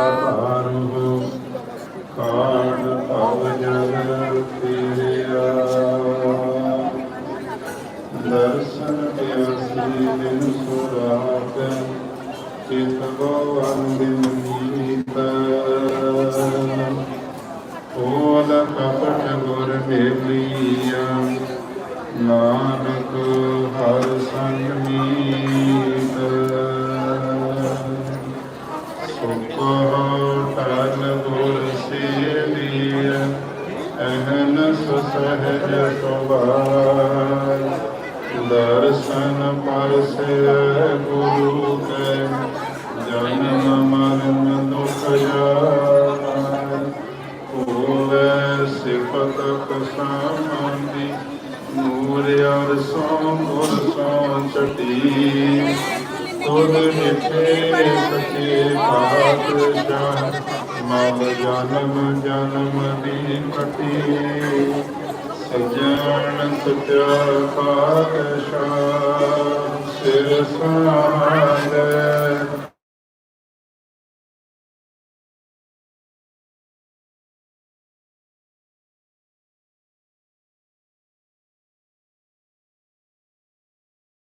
ਭਾਰੂ ਕਾੜ ਭਵ ਜਲ ਤੇਰਿਆ ਦਰਸ਼ਨ ਪਿਆਸੀ ਦਿਨ ਸੁਰਾਤ ਚਿਤ ਗੋਵੰਦਿਨ ਗੀਤ ਓਲ ਕਪਟ ਗੁਰ ਮੇਲੀਆ ਸੁਖੋ ਟਲ ਗੁਰ ਸੇਵੀਆ ਅਹਨ ਸੁਸਹਜ ਸੁਭਾਇ ਦਰਸ਼ਨ ਪਰਸੇ ਗੁਰੂ ਕੇ ਜਨਮ ਮਰਨ ਦੁਖ ਜਾਇ ਹੋਵੇ ਸਿਫਤ ਕਸਾਮੰਦੀ ਨੂਰ ਅਰ ਸੋ ਗੁਰ ਸੋ ਚਟੀ ਤੁਧ ਮਿਠੇ ਸਚੇ ਪਾਤਸ਼ਾਹ ਮਨ ਜਨਮ ਜਨਮ ਦੀ ਕਟੀ ਸਜਣ ਸਚਾ ਪਾਤਸ਼ਾਹ ਸਿਰ ਸਾਹ